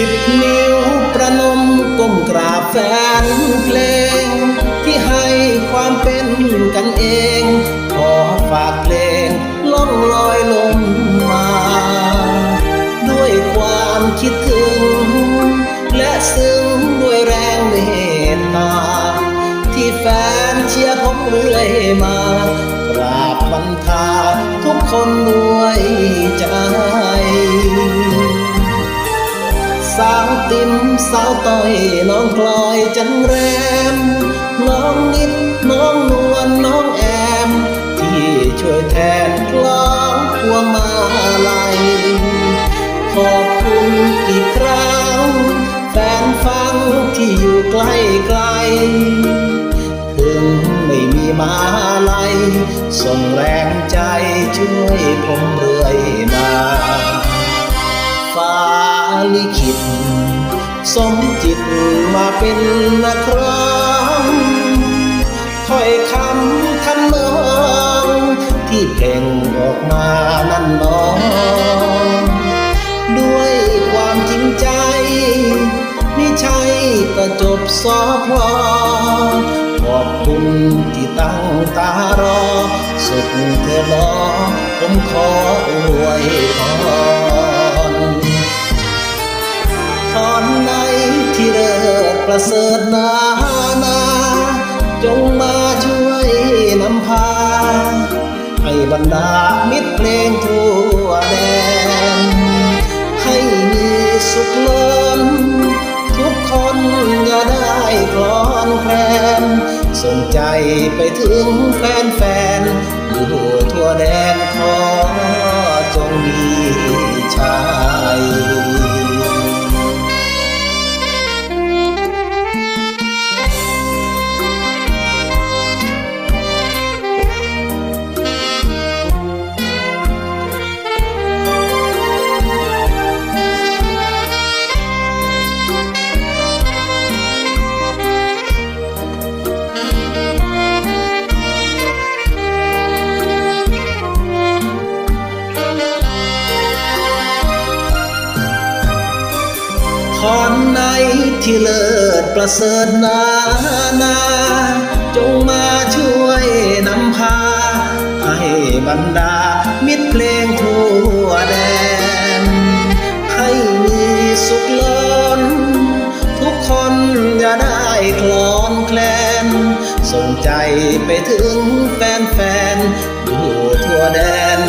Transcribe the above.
สิบนิ้วประนมก้มกราบแฟนเพลง ที่ให้ความเป็นกันเอง ขอฝากเพลงล่องลอยลมมา ด้วยความคิดถึง และซึ้งด้วยแรงเมตตา ที่แฟนเชียร์ผมเรื่อยมากราบบันทาทุกคนด้วยใจ สาวติมสาวต้อยน้องกลอยจันแรม น้องนิดน้องนวลน้องแอม ที่ช่วยแทนคล้องพวงมาลัยขอบคุณอีกครั้ง แฟนฟังที่อยู่ใกล้ไกลถึงไม่มีมาลัยส่งแรงใจช่วยผมเรื่อยมา ลิขิต สมจิตมาเป็นนักร้องถ้อยคำทำนองที่เพ่งออกมานั่นน้องด้วยความจริงใจไม่ใช่ก็จบสอพอขอบคุณที่ตั้งตารอ สุดเธอรอผมขออวยพร ตอนไหนที่เลิศประเสริฐนานา จงมาช่วยนำพา ให้บรรดามิตรเพลงทั่วแดน ให้มีสุขล้นทุกคนอย่าได้คลอนแคลนส่งใจไปถึงแฟนแฟนๆอยู่ทั่วแดนขอจงมีชัย พรในที่เลิศประเสริฐนานา จงมาช่วยนำพา ให้บรรดามิตรเพลงทั่วแดน ให้มีสุขล้น ทุกคนอย่าได้คลอนแคลน ส่งใจไปถึงแฟนๆอยู่ทั่วแดน